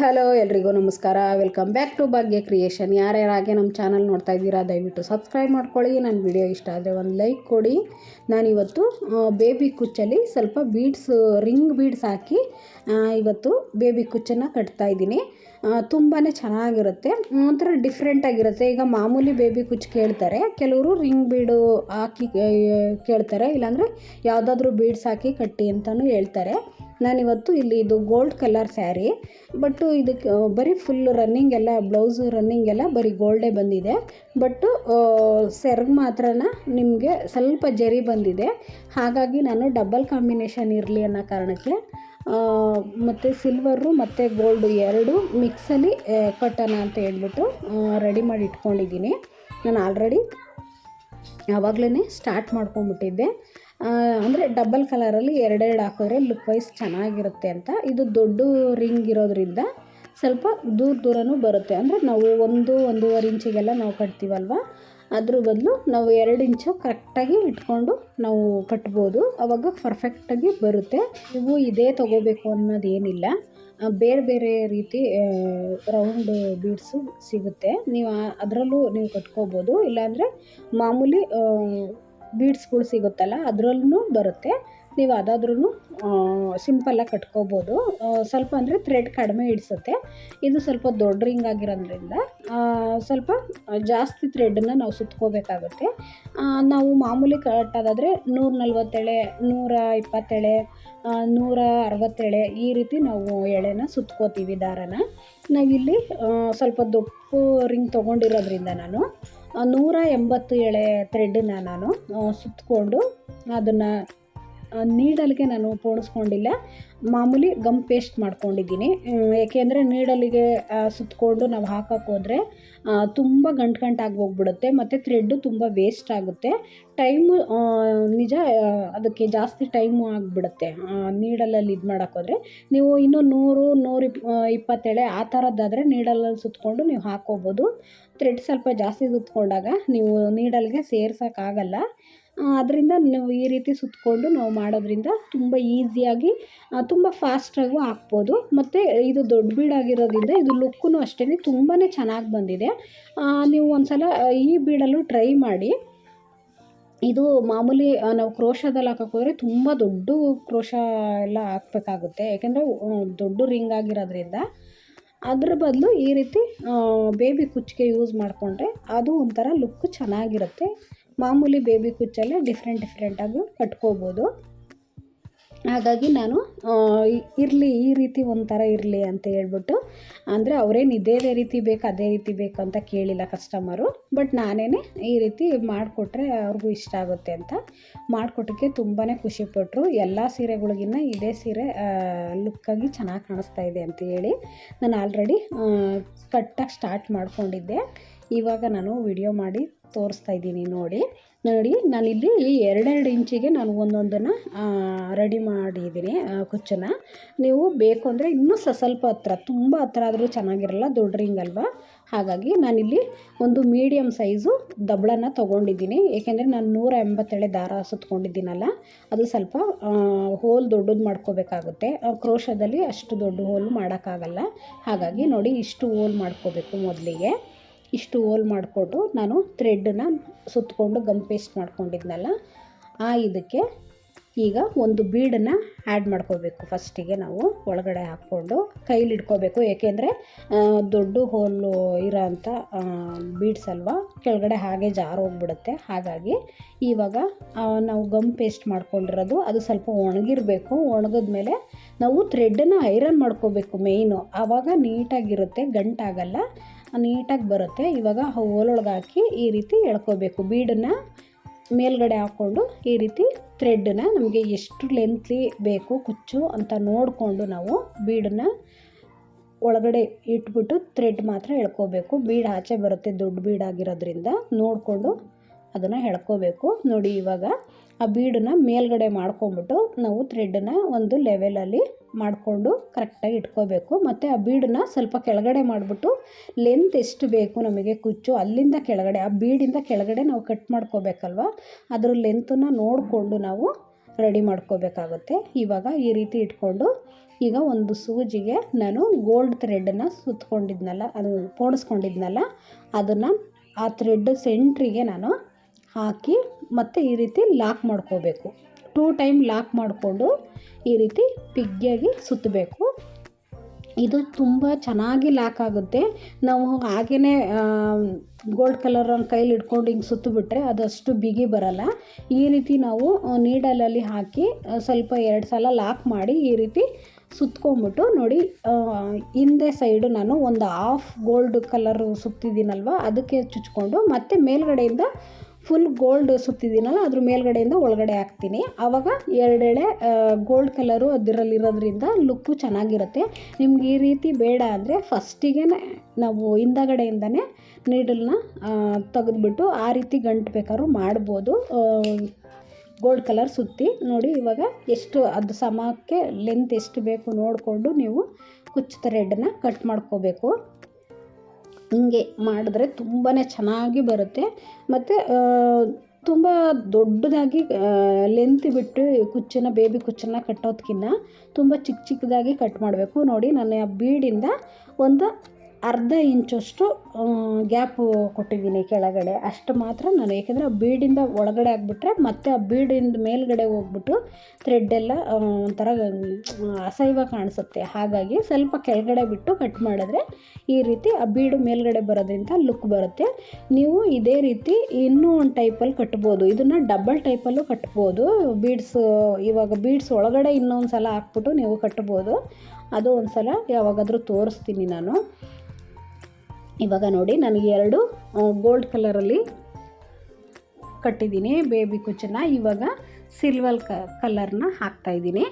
Hello, ಎಲ್ರಿಗೂ ನಮಸ್ಕಾರ. Welcome back to Bhagya creation ಯಾರ್ಯಾರಾಗೆ ನಮ್ಮ ಚಾನಲ್ ನೋಡ್ತಾ ಇದ್ದೀರಾ, ದಯವಿಟ್ಟು ಸಬ್ಸ್ಕ್ರೈಬ್ ಮಾಡ್ಕೊಳ್ಳಿ. ನನ್ನ ವಿಡಿಯೋ ಇಷ್ಟ ಆದರೆ ಒಂದು ಲೈಕ್ ಕೊಡಿ. ನಾನಿವತ್ತು ಬೇಬಿ ಕುಚ್ಚಲ್ಲಿ ಸ್ವಲ್ಪ ಬೀಡ್ಸ್ ರಿಂಗ್ ಬೀಡ್ಸ್ ಹಾಕಿ ಇವತ್ತು ಬೇಬಿ ಕುಚ್ಚನ್ನು ಕಟ್ತಾ ಇದ್ದೀನಿ. ತುಂಬಾ ಚೆನ್ನಾಗಿರುತ್ತೆ. ಒಂಥರ ಡಿಫ್ರೆಂಟಾಗಿರುತ್ತೆ ಈಗ ಮಾಮೂಲಿ ಬೇಬಿ ಕುಚ್ಚು ಕೇಳ್ತಾರೆ. ಕೆಲವರು ರಿಂಗ್ ಬೀಡು ಹಾಕಿ ಕೇಳ್ತಾರೆ. ಇಲ್ಲಾಂದರೆ ಯಾವುದಾದ್ರೂ ಬೀಡ್ಸ್ ಹಾಕಿ ಕಟ್ಟಿ ಅಂತಲೂ ಹೇಳ್ತಾರೆ. ನಾನಿವತ್ತು ಇಲ್ಲಿ ಇದು ಗೋಲ್ಡ್ ಕಲರ್ ಸ್ಯಾರಿ ಬಟ್ಟು ಇದಕ್ಕೆ ಬರೀ ಫುಲ್ ರನ್ನಿಂಗ್ ಎಲ್ಲ ಬ್ಲೌಸು ರನ್ನಿಂಗ್ ಎಲ್ಲ ಬರೀ ಗೋಲ್ಡೇ ಬಂದಿದೆ. ಬಟ್ಟು ಸೆರ್ಗ್ ಮಾತ್ರನ ನಿಮಗೆ ಸ್ವಲ್ಪ ಜರಿ ಬಂದಿದೆ. ಹಾಗಾಗಿ ನಾನು ಡಬಲ್ ಕಾಂಬಿನೇಷನ್ ಇರಲಿ ಅನ್ನೋ ಕಾರಣಕ್ಕೆ ಮತ್ತು ಸಿಲ್ವರು ಮತ್ತು ಗೋಲ್ಡು ಎರಡು ಮಿಕ್ಸಲ್ಲಿ ಕಟ್ಟೋಣ ಅಂತ ಹೇಳ್ಬಿಟ್ಟು ರೆಡಿ ಮಾಡಿ ಇಟ್ಕೊಂಡಿದ್ದೀನಿ. ನಾನು ಆಲ್ರೆಡಿ ಆವಾಗಲೇ ಸ್ಟಾರ್ಟ್ ಮಾಡ್ಕೊಂಬಿಟ್ಟಿದ್ದೆ ಅಂದರೆ ಡಬಲ್ ಕಲರಲ್ಲಿ ಎರಡೆರಡು ಹಾಕಿದ್ರೆ ಲುಕ್ ವೈಸ್ ಚೆನ್ನಾಗಿರುತ್ತೆ ಅಂತ. ಇದು ದೊಡ್ಡ ರಿಂಗ್ ಇರೋದ್ರಿಂದ ಸ್ವಲ್ಪ ದೂರ ದೂರನೂ ಬರುತ್ತೆ. ಅಂದರೆ ನಾವು ಒಂದು, ಒಂದೂವರೆ ಇಂಚಿಗೆಲ್ಲ ನಾವು ಕಟ್ತೀವಲ್ವ? ಅದ್ರ ಬದಲು ನಾವು ಎರಡು ಇಂಚು ಕರೆಕ್ಟಾಗಿ ಇಟ್ಕೊಂಡು ನಾವು ಕಟ್ಬೋದು. ಅವಾಗ ಪರ್ಫೆಕ್ಟಾಗಿ ಬರುತ್ತೆ. ನೀವು ಇದೇ ತೊಗೋಬೇಕು ಅನ್ನೋದೇನಿಲ್ಲ ಬೇರೆ ಬೇರೆ ರೀತಿ ರೌಂಡ್ ಬೀಡ್ಸು ಸಿಗುತ್ತೆ. ನೀವು ಅದರಲ್ಲೂ ನೀವು ಕಟ್ಕೋಬೋದು. ಇಲ್ಲಾಂದರೆ ಮಾಮೂಲಿ ಬೀಡ್ಸ್ಗಳು ಸಿಗುತ್ತಲ್ಲ, ಅದರಲ್ಲೂ ಬರುತ್ತೆ. ನೀವು ಅದಾದ್ರೂ ಸಿಂಪಲ್ಲಾಗಿ ಕಟ್ಕೋಬೋದು. ಸ್ವಲ್ಪ ಅಂದರೆ ಥ್ರೆಡ್ ಕಡಿಮೆ ಹಿಡಿಸುತ್ತೆ ಇದು ಸ್ವಲ್ಪ ದೊಡ್ಡ ರಿಂಗ್ ಆಗಿರೋದ್ರಿಂದ ಸ್ವಲ್ಪ ಜಾಸ್ತಿ ಥ್ರೆಡ್ನ ನಾವು ಸುತ್ಕೋಬೇಕಾಗುತ್ತೆ. ನಾವು ಮಾಮೂಲಿ ಕಟ್ಟೋದಾದರೆ ನೂರ ನಲ್ವತ್ತೆಳೆ, ನೂರ ಇಪ್ಪತ್ತೆಳೆ ನೂರ ಅರವತ್ತೆಳೆ ಈ ರೀತಿ ನಾವು ಎಳೆನ ಸುತ್ಕೋತೀವಿ ದಾರನ. ನಾವಿಲ್ಲಿ ಸ್ವಲ್ಪ ದೊಪ್ಪು ರಿಂಗ್ ತೊಗೊಂಡಿರೋದ್ರಿಂದ ನಾನು ನೂರ ಎಂಬತ್ತು ಎಳೆ ಥ್ರೆಡ್ಡನ್ನ ನಾನು ಸುತ್ತಕೊಂಡು ಅದನ್ನು ನೀಡಲ್ಗೆ ನಾನು ಪೋಣಿಸ್ಕೊಂಡಿಲ್ಲ. ಮಾಮೂಲಿ ಗಮ್ ಪೇಸ್ಟ್ ಮಾಡ್ಕೊಂಡಿದ್ದೀನಿ. ಏಕೆಂದರೆ ನೀಡಲಿಗೆ ಸುತ್ತಕೊಂಡು ನಾವು ಹಾಕಕ್ಕೆ ಹೋದರೆ ತುಂಬ ಗಂಟು ಗಂಟಾಗಿ ಹೋಗ್ಬಿಡುತ್ತೆ, ಮತ್ತು ಥ್ರೆಡ್ಡು ತುಂಬ ವೇಸ್ಟ್ ಆಗುತ್ತೆ. ಟೈಮು ನಿಜ ಅದಕ್ಕೆ ಜಾಸ್ತಿ ಟೈಮು ಆಗಿಬಿಡುತ್ತೆ ನೀಡಲಲ್ಲಿ ಇದು ಮಾಡೋಕ್ಕೋದ್ರೆ ನೀವು ಇನ್ನೂ ನೂರು ನೂರು ಇಪ್ ಇಪ್ಪತ್ತೇಳೆ ಆ ಥರದ್ದಾದರೆ ನೀಡಲಲ್ಲಿ ಸುತ್ತಕೊಂಡು ನೀವು ಹಾಕ್ಕೋಬೋದು ಥ್ರೆಡ್ ಸ್ವಲ್ಪ ಜಾಸ್ತಿ ಸುತ್ತಕೊಂಡಾಗ ನೀವು ನೀಡಲ್ಗೆ ಸೇರ್ಸೋಕ್ಕಾಗಲ್ಲ ಅದರಿಂದ ನಾವು ಈ ರೀತಿ ಸುತ್ತಕೊಂಡು ನಾವು ಮಾಡೋದ್ರಿಂದ ತುಂಬ ಈಸಿಯಾಗಿ ತುಂಬ ಫಾಸ್ಟಾಗೂ ಹಾಕ್ಬೋದು. ಮತ್ತು ಇದು ದೊಡ್ಡ ಬೀಡಾಗಿರೋದ್ರಿಂದ ಇದು ಲುಕ್ಕೂ ಅಷ್ಟೇ ತುಂಬಾ ಚೆನ್ನಾಗಿ ಬಂದಿದೆ. ನೀವು ಒಂದ್ಸಲ ಈ ಬೀಡಲ್ಲೂ ಟ್ರೈ ಮಾಡಿ. ಇದು ಮಾಮೂಲಿ ನಾವು ಕ್ರೋಶದಲ್ಲಿ ಹಾಕೋಕ್ಕೋದ್ರೆ ತುಂಬ ದೊಡ್ಡ ಕ್ರೋಶ ಎಲ್ಲ ಹಾಕ್ಬೇಕಾಗುತ್ತೆ. ಯಾಕೆಂದರೆ ದೊಡ್ಡ ರಿಂಗ್ ಆಗಿರೋದ್ರಿಂದ. ಅದ್ರ ಬದಲು ಈ ರೀತಿ ಬೇಬಿ ಕುಚ್ಚಿಗೆ ಯೂಸ್ ಮಾಡಿಕೊಂಡ್ರೆ ಅದು ಒಂಥರ ಲುಕ್ ಚೆನ್ನಾಗಿರುತ್ತೆ. ಮಾಮೂಲಿ ಬೇಬಿ ಕುಚ್ಚಲ್ಲೇ ಡಿಫ್ರೆಂಟ್ ಡಿಫ್ರೆಂಟಾಗಿ ಕಟ್ಕೋಬೋದು. ಹಾಗಾಗಿ ನಾನು ಇರಲಿ, ಈ ರೀತಿ ಒಂಥರ ಇರಲಿ ಅಂತ ಹೇಳ್ಬಿಟ್ಟು, ಅಂದರೆ ಅವರೇನು ಇದೇ ರೀತಿ ಬೇಕು, ಅದೇ ರೀತಿ ಬೇಕು ಅಂತ ಕೇಳಿಲ್ಲ ಕಸ್ಟಮರು ಬಟ್ ನಾನೇ ಈ ರೀತಿ ಮಾಡಿಕೊಟ್ರೆ ಅವ್ರಿಗೂ ಇಷ್ಟ ಆಗುತ್ತೆ ಅಂತ. ಮಾಡಿಕೊಟ್ಟಕ್ಕೆ ತುಂಬಾ ಖುಷಿಪಟ್ಟರು ಎಲ್ಲ ಸೀರೆಗಳಿಗಿನ್ನ ಇದೇ ಸೀರೆ ಲುಕ್ಕಾಗಿ ಚೆನ್ನಾಗಿ ಕಾಣಿಸ್ತಾ ಇದೆ ಅಂತ ಹೇಳಿ ನಾನು ಆಲ್ರೆಡಿ ಕಟ್ಟಾಗಿ ಸ್ಟಾರ್ಟ್ ಮಾಡಿಕೊಂಡಿದ್ದೆ. ಇವಾಗ ನಾನು ವಿಡಿಯೋ ಮಾಡಿ ತೋರಿಸ್ತಾ ಇದ್ದೀನಿ ನೋಡಿ. ನೋಡಿ, ನಾನಿಲ್ಲಿ ಎರಡೆರಡು ಇಂಚಿಗೆ ನಾನು ಒಂದೊಂದನ್ನು ರೆಡಿ ಮಾಡಿದ್ದೀನಿ ಕುಚ್ಚನ್ನು. ನೀವು ಬೇಕು ಅಂದರೆ ಇನ್ನೂ ಸ ಸ್ವಲ್ಪ ಹತ್ರ, ತುಂಬ ಹತ್ರ ಆದರೂ ಚೆನ್ನಾಗಿರಲ್ಲ, ದೊಡ್ಡ ರಿಂಗ್ ಅಲ್ವಾ? ಹಾಗಾಗಿ ನಾನಿಲ್ಲಿ ಒಂದು ಮೀಡಿಯಮ್ ಸೈಜು ದಬ್ಳನ್ನು ತೊಗೊಂಡಿದ್ದೀನಿ. ಏಕೆಂದರೆ ನಾನು ನೂರ ಎಂಬತ್ತೇಳೆ ದಾರ ಸುತ್ಕೊಂಡಿದ್ದೀನಲ್ಲ, ಅದು ಸ್ವಲ್ಪ ಹೋಲ್ ದೊಡ್ಡದು ಮಾಡ್ಕೋಬೇಕಾಗುತ್ತೆ. ಕ್ರೋಶದಲ್ಲಿ ಅಷ್ಟು ದೊಡ್ಡ ಹೋಲ್ ಮಾಡೋಕ್ಕಾಗಲ್ಲ. ಹಾಗಾಗಿ ನೋಡಿ, ಇಷ್ಟು ಹೋಲ್ ಮಾಡ್ಕೋಬೇಕು ಮೊದಲಿಗೆ. ಇಷ್ಟು ಹೋಲ್ ಮಾಡಿಕೊಟ್ಟು ನಾನು ಥ್ರೆಡ್ಡನ್ನು ಸುತ್ತಕೊಂಡು ಗಮ್ ಪೇಸ್ಟ್ ಮಾಡ್ಕೊಂಡಿದ್ನಲ್ಲ, ಆ ಇದಕ್ಕೆ ಈಗ ಒಂದು ಬೀಡನ್ನು ಆ್ಯಡ್ ಮಾಡ್ಕೋಬೇಕು ಫಸ್ಟಿಗೆ ನಾವು ಒಳಗಡೆ ಹಾಕ್ಕೊಂಡು ಕೈಲಿ ಇಟ್ಕೋಬೇಕು ಏಕೆಂದರೆ ದೊಡ್ಡ ಹೋಲು ಇರೋ ಅಂಥ ಬೀಡ್ಸ್ ಅಲ್ವಾ, ಕೆಳಗಡೆ ಹಾಗೆ ಜಾರೋಗ್ಬಿಡುತ್ತೆ ಹಾಗಾಗಿ ಇವಾಗ ನಾವು ಗಮ್ ಪೇಸ್ಟ್ ಮಾಡ್ಕೊಂಡಿರೋದು ಅದು ಸ್ವಲ್ಪ ಒಣಗಿರಬೇಕು. ಒಣಗಿದ್ಮೇಲೆ ನಾವು ಥ್ರೆಡ್ಡನ್ನು ಐರನ್ ಮಾಡ್ಕೋಬೇಕು ಮೇಯ್ನು ಆವಾಗ ನೀಟಾಗಿರುತ್ತೆ ಗಂಟಾಗಲ್ಲ. ನೀಟಾಗಿ ಬರುತ್ತೆ. ಇವಾಗ ಹೋಲೊಳಗೆ ಹಾಕಿ ಈ ರೀತಿ ಎಳ್ಕೋಬೇಕು. ಬೀಡನ್ನ ಮೇಲ್ಗಡೆ ಹಾಕ್ಕೊಂಡು ಈ ರೀತಿ ಥ್ರೆಡ್ಡನ್ನ ನಮಗೆ ಎಷ್ಟು ಲೆಂತ್ಲಿ ಬೇಕು, ಕುಚ್ಚು ಅಂತ ನೋಡಿಕೊಂಡು ನಾವು ಬೀಡನ್ನ ಒಳಗಡೆ ಇಟ್ಬಿಟ್ಟು ಥ್ರೆಡ್ ಮಾತ್ರ ಎಳ್ಕೋಬೇಕು. ಬೀಡ್ ಆಚೆ ಬರುತ್ತೆ, ದೊಡ್ಡ ಬೀಡಾಗಿರೋದ್ರಿಂದ ನೋಡಿಕೊಂಡು ಅದನ್ನು ಎಳ್ಕೋಬೇಕು. ನೋಡಿ ಇವಾಗ ಆ ಬೀಡನ್ನ ಮೇಲ್ಗಡೆ ಮಾಡ್ಕೊಂಬಿಟ್ಟು ನಾವು ಥ್ರೆಡ್ಡನ್ನ ಒಂದು ಲೆವೆಲಲ್ಲಿ ಮಾಡಿಕೊಂಡು ಕರೆಕ್ಟಾಗಿ ಇಟ್ಕೋಬೇಕು. ಮತ್ತು ಆ ಬೀಡನ್ನ ಸ್ವಲ್ಪ ಕೆಳಗಡೆ ಮಾಡಿಬಿಟ್ಟು ಲೆಂತ್ ಎಷ್ಟು ಬೇಕು ನಮಗೆ ಕುಚ್ಚು ಅಲ್ಲಿಂದ ಕೆಳಗಡೆ, ಆ ಬೀಡಿಂದ ಕೆಳಗಡೆ ನಾವು ಕಟ್ ಮಾಡ್ಕೋಬೇಕಲ್ವ? ಅದ್ರ ಲೆಂತನ್ನು ನೋಡಿಕೊಂಡು ನಾವು ರೆಡಿ ಮಾಡ್ಕೋಬೇಕಾಗುತ್ತೆ. ಇವಾಗ ಈ ರೀತಿ ಇಟ್ಕೊಂಡು ಈಗ ಒಂದು ಸೂಜಿಗೆ ನಾನು ಗೋಲ್ಡ್ ಥ್ರೆಡ್ಡನ್ನು ಸುತ್ಕೊಂಡಿದ್ನಲ್ಲ ಅದು ಪೋಣಿಸ್ಕೊಂಡಿದ್ನಲ್ಲ, ಅದನ್ನು ಆ ಥ್ರೆಡ್ ಸೆಂಟ್ರಿಗೆ ನಾನು ಹಾಕಿ ಮತ್ತು ಈ ರೀತಿ ಲಾಕ್ ಮಾಡ್ಕೋಬೇಕು. ಟೂ ಟೈಮ್ ಲಾಕ್ ಮಾಡಿಕೊಂಡು ಈ ರೀತಿ ಪಿಗ್ಗಿಯಾಗಿ ಸುತ್ತಬೇಕು. ಇದು ತುಂಬ ಚೆನ್ನಾಗಿ ಲಾಕ್ ಆಗುತ್ತೆ. ನಾವು ಹಾಗೆಯೇ ಗೋಲ್ಡ್ ಕಲರ್ ಕೈಲಿ ಹಿಡ್ಕೊಂಡು ಹಿಂಗೆ ಸುತ್ತಿಬಿಟ್ರೆ ಅದಷ್ಟು ಬಿಗಿ ಬರಲ್ಲ. ಈ ರೀತಿ ನಾವು ನೀಡಲಲ್ಲಿ ಹಾಕಿ ಸ್ವಲ್ಪ ಎರಡು ಸಲ ಲಾಕ್ ಮಾಡಿ ಈ ರೀತಿ ಸುತ್ಕೊಂಬಿಟ್ಟು ನೋಡಿ ಹಿಂದೆ ಸೈಡು ನಾನು ಒಂದು ಹಾಫ್ ಗೋಲ್ಡ್ ಕಲರು ಸುತ್ತಿದ್ದೀನಲ್ವ, ಅದಕ್ಕೆ ಚುಚ್ಕೊಂಡು ಮತ್ತೆ ಮೇಲ್ಗಡೆಯಿಂದ ಫುಲ್ ಗೋಲ್ಡ್ ಸುತ್ತಿದ್ದೀನಲ್ಲ, ಅದ್ರ ಮೇಲ್ಗಡೆಯಿಂದ ಒಳಗಡೆ ಹಾಕ್ತೀನಿ. ಆವಾಗ ಎರಡೆಳೆ ಗೋಲ್ಡ್ ಕಲರು ಅದರಲ್ಲಿರೋದ್ರಿಂದ ಲುಕ್ಕು ಚೆನ್ನಾಗಿರುತ್ತೆ. ನಿಮ್ಗೆ ಈ ರೀತಿ ಬೇಡ ಅಂದರೆ ಫಸ್ಟಿಗೆ ನಾವು ಹಿಂದಗಡೆಯಿಂದನೇ ನೀಡಲ್ನ ತೆಗೆದ್ಬಿಟ್ಟು ಆ ರೀತಿ ಗಂಟು ಬೇಕಾದ್ರೂ ಮಾಡ್ಬೋದು. ಗೋಲ್ಡ್ ಕಲರ್ ಸುತ್ತಿ ನೋಡಿ ಇವಾಗ ಎಷ್ಟು, ಅದು ಸಮಕ್ಕೆ ಲೆಂತ್ ಎಷ್ಟು ಬೇಕು ನೋಡಿಕೊಂಡು ನೀವು ಕುಚ್ಚು ಥ್ರೆಡ್ನ ಕಟ್ ಮಾಡ್ಕೋಬೇಕು. ಹಿಂಗೆ ಮಾಡಿದ್ರೆ ತುಂಬಾ ಚೆನ್ನಾಗಿ ಬರುತ್ತೆ. ಮತ್ತು ತುಂಬ ದೊಡ್ಡದಾಗಿ ಲೆಂತ್ ಬಿಟ್ಟು ಕುಚ್ಚನ್ನ ಬೇಬಿ ಕುಚ್ಚನ್ನ ಕಟ್ಟೋದಕ್ಕಿಂತ ತುಂಬ ಚಿಕ್ಕ ಚಿಕ್ಕದಾಗಿ ಕಟ್ ಮಾಡಬೇಕು. ನೋಡಿ, ನಾನು ಆ ಬೀಡಿಂದ ಒಂದು ಅರ್ಧ ಇಂಚಷ್ಟು ಗ್ಯಾಪು ಕೊಟ್ಟಿದ್ದೀನಿ ಕೆಳಗಡೆ. ಅಷ್ಟು ಮಾತ್ರ ನಾನು ಏಕೆಂದರೆ ಆ ಬೀಡಿಂದ ಒಳಗಡೆ ಆಗಿಬಿಟ್ರೆ ಮತ್ತೆ ಆ ಬೀಡಿಂದ ಮೇಲ್ಗಡೆ ಹೋಗ್ಬಿಟ್ಟು ಥ್ರೆಡ್ಡೆಲ್ಲ ಒಂಥರ ಅಸಹ್ಯವಾಗಿ ಕಾಣಿಸುತ್ತೆ. ಹಾಗಾಗಿ ಸ್ವಲ್ಪ ಕೆಳಗಡೆ ಬಿಟ್ಟು ಕಟ್ ಮಾಡಿದ್ರೆ ಈ ರೀತಿ ಆ ಬೀಡು ಮೇಲ್ಗಡೆ ಬರೋದ್ರಿಂದ ಲುಕ್ ಬರುತ್ತೆ. ನೀವು ಇದೇ ರೀತಿ ಇನ್ನೂ ಒಂದು ಟೈಪಲ್ಲಿ ಕಟ್ಬೋದು. ಇದನ್ನು ಡಬಲ್ ಟೈಪಲ್ಲೂ ಕಟ್ಬೋದು. ಬೀಡ್ಸ್ ಇವಾಗ ಬೀಡ್ಸ್ ಒಳಗಡೆ ಇನ್ನೊಂದು ಸಲ ಹಾಕ್ಬಿಟ್ಟು ನೀವು ಕಟ್ಬೋದು. ಅದು ಒಂದು ಸಲ ಯಾವಾಗಾದರೂ ತೋರಿಸ್ತೀನಿ ನಾನು. ಇವಾಗ ನೋಡಿ, ನನಗೆ ಎರಡು ಗೋಲ್ಡ್ ಕಲರಲ್ಲಿ ಕಟ್ಟಿದ್ದೀನಿ ಬೇಬಿ ಕುಚ್ಚನ್ನ. ಇವಾಗ ಸಿಲ್ವರ್ ಕ ಕಲರ್ನ ಹಾಕ್ತಾಯಿದ್ದೀನಿ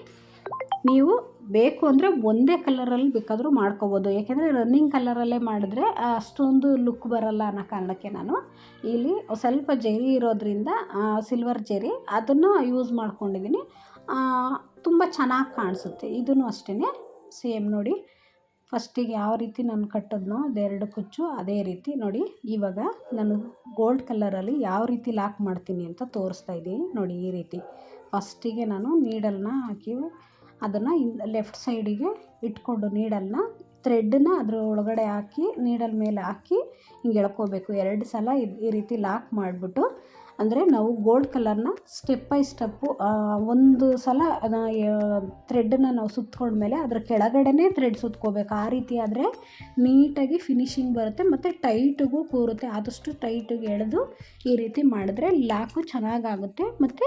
ನೀವು ಬೇಕು ಅಂದರೆ ಒಂದೇ ಕಲರಲ್ಲಿ ಬೇಕಾದರೂ ಮಾಡ್ಕೋಬೋದು. ಯಾಕೆಂದರೆ ರನ್ನಿಂಗ್ ಕಲರಲ್ಲೇ ಮಾಡಿದ್ರೆ ಅಷ್ಟೊಂದು ಲುಕ್ ಬರಲ್ಲ ಅನ್ನೋ ಕಾರಣಕ್ಕೆ ನಾನು ಇಲ್ಲಿ ಸ್ವಲ್ಪ ಜೆರಿ ಇರೋದ್ರಿಂದ ಸಿಲ್ವರ್ ಜೆರಿ ಅದನ್ನು ಯೂಸ್ ಮಾಡ್ಕೊಂಡಿದ್ದೀನಿ. ತುಂಬ ಚೆನ್ನಾಗಿ ಕಾಣಿಸುತ್ತೆ. ಇದೂ ಅಷ್ಟೇ ಸೇಮ್ ನೋಡಿ. ಫಸ್ಟಿಗೆ ಯಾವ ರೀತಿ ನಾನು ಕಟ್ಟಿದ್ನೋ ಅದೆರಡು ಕುಚ್ಚು ಅದೇ ರೀತಿ ನೋಡಿ. ಇವಾಗ ನಾನು ಗೋಲ್ಡ್ ಕಲರಲ್ಲಿ ಯಾವ ರೀತಿ ಲಾಕ್ ಮಾಡ್ತೀನಿ ಅಂತ ತೋರಿಸ್ತಾ ಇದ್ದೀನಿ ನೋಡಿ ಈ ರೀತಿ. ಫಸ್ಟಿಗೆ ನಾನು ನೀಡಲ್ನ ಹಾಕಿ ಅದನ್ನು ಲೆಫ್ಟ್ ಸೈಡಿಗೆ ಇಟ್ಕೊಂಡು ನೀಡಲ್ನ ಥ್ರೆಡ್ನ ಅದ್ರ ಒಳಗಡೆ ಹಾಕಿ ನೀಡಲ್ ಮೇಲೆ ಹಾಕಿ ಹಿಂಗೆ ಎಳ್ಕೋಬೇಕು. ಎರಡು ಸಲ ಈ ರೀತಿ ಲಾಕ್ ಮಾಡಿಬಿಟ್ಟು ಅಂದರೆ ನಾವು ಗೋಲ್ಡ್ ಕಲರ್ನ ಸ್ಟೆಪ್ ಬೈ ಸ್ಟೆಪ್ಪು ಒಂದು ಸಲ ಥ್ರೆಡ್ಡನ್ನು ನಾವು ಸುತ್ಕೊಂಡ್ಮೇಲೆ ಅದರ ಕೆಳಗಡೆನೇ ಥ್ರೆಡ್ ಸುತ್ಕೋಬೇಕು. ಆ ರೀತಿ ಆದರೆ ನೀಟಾಗಿ ಫಿನಿಶಿಂಗ್ ಬರುತ್ತೆ ಮತ್ತು ಟೈಟಿಗೂ ಕೂರುತ್ತೆ. ಆದಷ್ಟು ಟೈಟಿಗೆ ಎಳೆದು ಈ ರೀತಿ ಮಾಡಿದ್ರೆ ಲಾಕು ಚೆನ್ನಾಗಾಗುತ್ತೆ ಮತ್ತು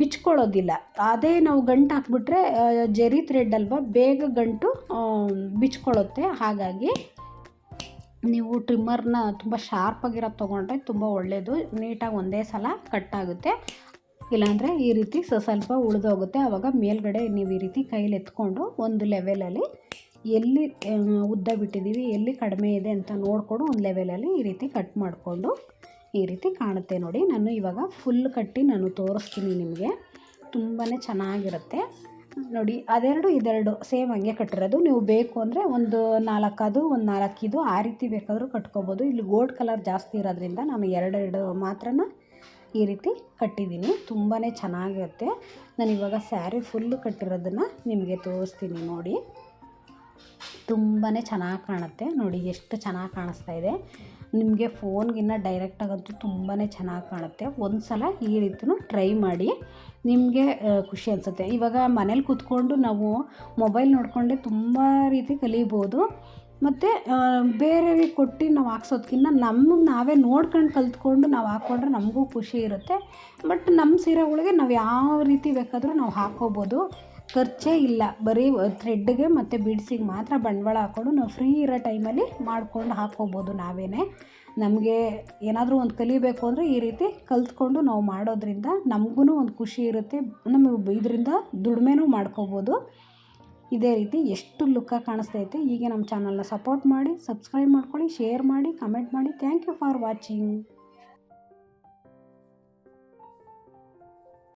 ಬಿಚ್ಕೊಳ್ಳೋದಿಲ್ಲ. ಅದೇ ನಾವು ಗಂಟು ಹಾಕ್ಬಿಟ್ರೆ ಜರಿ ಥ್ರೆಡ್ ಅಲ್ವಾ, ಬೇಗ ಗಂಟು ಬಿಚ್ಕೊಳ್ಳುತ್ತೆ. ಹಾಗಾಗಿ ನೀವು ಟ್ರಿಮ್ಮರ್ನ ತುಂಬ ಶಾರ್ಪಾಗಿರೋದು ತೊಗೊಂಡ್ರೆ ತುಂಬ ಒಳ್ಳೆಯದು ನೀಟಾಗಿ ಒಂದೇ ಸಲ ಕಟ್ಟಾಗುತ್ತೆ ಇಲ್ಲಾಂದರೆ ಈ ರೀತಿ ಸ್ವಲ್ಪ ಉಳಿದೋಗುತ್ತೆ. ಆವಾಗ ಮೇಲ್ಗಡೆ ನೀವು ಈ ರೀತಿ ಕೈಲಿ ಎತ್ಕೊಂಡು ಒಂದು ಲೆವೆಲಲ್ಲಿ ಎಲ್ಲಿ ಉದ್ದ ಬಿಟ್ಟಿದ್ದೀವಿ ಎಲ್ಲಿ ಕಡಿಮೆ ಇದೆ ಅಂತ ನೋಡಿಕೊಂಡು ಒಂದು ಲೆವೆಲಲ್ಲಿ ಈ ರೀತಿ ಕಟ್ ಮಾಡಿಕೊಂಡು ಈ ರೀತಿ ಕಾಣುತ್ತೆ ನೋಡಿ. ನಾನು ಇವಾಗ ಫುಲ್ ಕಟ್ಟಿ ನಾನು ತೋರಿಸ್ತೀನಿ ನಿಮಗೆ. ತುಂಬಾ ಚೆನ್ನಾಗಿರುತ್ತೆ. ನೋಡಿ, ಅದೆರಡು ಇದೆರಡು ಸೇಮ್ ಹಂಗೆ ಕಟ್ಟಿರೋದು. ನೀವು ಬೇಕು ಅಂದರೆ ಒಂದು ನಾಲ್ಕು ಅದು ಒಂದು ನಾಲ್ಕು ಆ ರೀತಿ ಬೇಕಾದರೂ ಕಟ್ಕೋಬೋದು. ಇಲ್ಲಿ ಗೋಲ್ಡ್ ಕಲರ್ ಜಾಸ್ತಿ ಇರೋದ್ರಿಂದ ನಾನು ಎರಡೆರಡು ಮಾತ್ರ ಈ ರೀತಿ ಕಟ್ಟಿದ್ದೀನಿ. ತುಂಬಾ ಚೆನ್ನಾಗಿರುತ್ತೆ. ನಾನು ಇವಾಗ ಸ್ಯಾರಿ ಫುಲ್ಲು ಕಟ್ಟಿರೋದನ್ನು ನಿಮಗೆ ತೋರಿಸ್ತೀನಿ ನೋಡಿ. ತುಂಬಾ ಚೆನ್ನಾಗಿ ಕಾಣುತ್ತೆ. ನೋಡಿ, ಎಷ್ಟು ಚೆನ್ನಾಗಿ ಕಾಣಿಸ್ತಾ ಇದೆ. ನಿಮಗೆ ಫೋನ್ಗಿನ್ನ ಡೈರೆಕ್ಟಾಗಂತೂ ತುಂಬಾ ಚೆನ್ನಾಗಿ ಕಾಣುತ್ತೆ. ಒಂದು ಸಲ ಈ ರೀತಿಯೂ ಟ್ರೈ ಮಾಡಿ. ನಿಮಗೆ ಖುಷಿ ಅನಿಸುತ್ತೆ. ಇವಾಗ ಮನೇಲಿ ಕೂತ್ಕೊಂಡು ನಾವು ಮೊಬೈಲ್ ನೋಡಿಕೊಂಡೆ ತುಂಬ ರೀತಿ ಕಲಿಬೋದು. ಮತ್ತು ಬೇರೆಯವ್ರಿಗೆ ಕೊಟ್ಟು ನಾವು ಹಾಕ್ಸೋದ್ಕಿಂತ ನಮಗೆ ನಾವೇ ನೋಡ್ಕೊಂಡು ಕಲ್ತ್ಕೊಂಡು ನಾವು ಹಾಕ್ಕೊಂಡ್ರೆ ನಮಗೂ ಖುಷಿ ಇರುತ್ತೆ. ಬಟ್ ನಮ್ಮ ಸೀರೆಗಳಿಗೆ ನಾವು ಯಾವ ರೀತಿ ಬೇಕಾದರೂ ನಾವು ಹಾಕ್ಕೋಬೋದು ಖರ್ಚೇ ಇಲ್ಲ. ಬರೀ ಥ್ರೆಡ್ಗೆ ಮತ್ತು ಬಿಡ್ಸಿಗೆ ಮಾತ್ರ ಬಂಡವಾಳ ಹಾಕ್ಕೊಂಡು ನಾವು ಫ್ರೀ ಇರೋ ಟೈಮಲ್ಲಿ ಮಾಡ್ಕೊಂಡು ಹಾಕ್ಕೋಬೋದು ನಾವೇ ನಮಗೆ ಏನಾದರೂ ಒಂದು ಕಲಿಬೇಕು ಅಂದರೆ ಈ ರೀತಿ ಕಲ್ತ್ಕೊಂಡು ನಾವು ಮಾಡೋದ್ರಿಂದ ನಮಗೂ ಒಂದು ಖುಷಿ ಇರುತ್ತೆ. ನಮಗೆ ಇದರಿಂದ ದುಡಿಮೆನೂ ಮಾಡ್ಕೋಬೋದು. ಇದೇ ರೀತಿ ಎಷ್ಟು ಲುಕ್ಕಾಗಿ ಕಾಣಿಸ್ತೈತೆ, ಹೀಗೆ ನಮ್ಮ ಚಾನಲ್ನ ಸಪೋರ್ಟ್ ಮಾಡಿ ಸಬ್ಸ್ಕ್ರೈಬ್ ಮಾಡ್ಕೊಳ್ಳಿ ಶೇರ್ ಮಾಡಿ ಕಮೆಂಟ್ ಮಾಡಿ. Thank you for watching